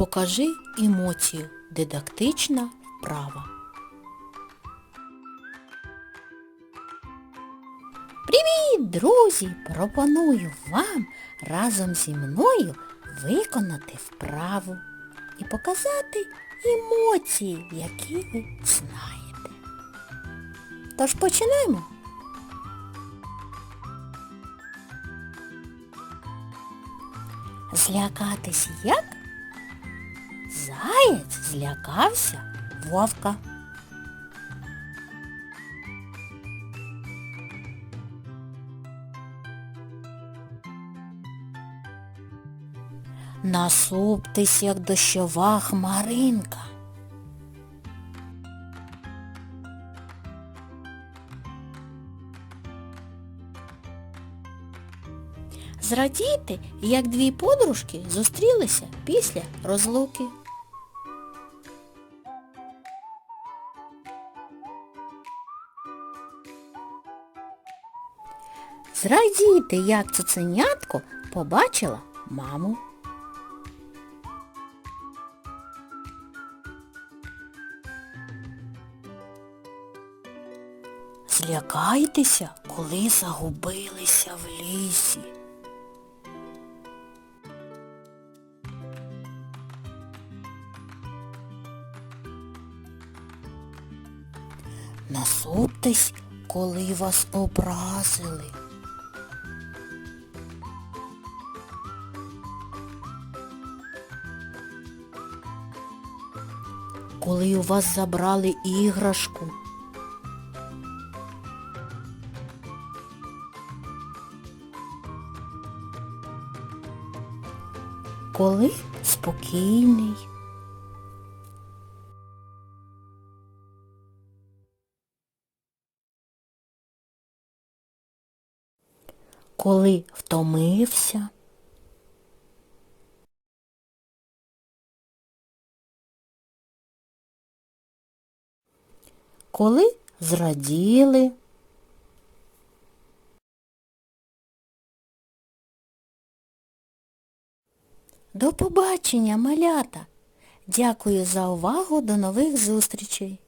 Покажи емоцію. Дидактична вправа. Привіт, друзі! Пропоную вам разом зі мною виконати вправу і показати емоції, які ви знаєте. Тож починаємо. Злякатись як? Заєць злякався вовка. Насуптись, як дощова хмаринка. Зрадіти, як дві подружки зустрілися після розлуки. Зрадіти, як цуценятко побачила маму. Злякайтеся, коли загубилися в лісі. Насуптесь, коли вас образили. Коли у вас забрали іграшку. Коли спокійний. Коли втомився. Коли зраділи. До побачення, малята! Дякую за увагу, до нових зустрічей!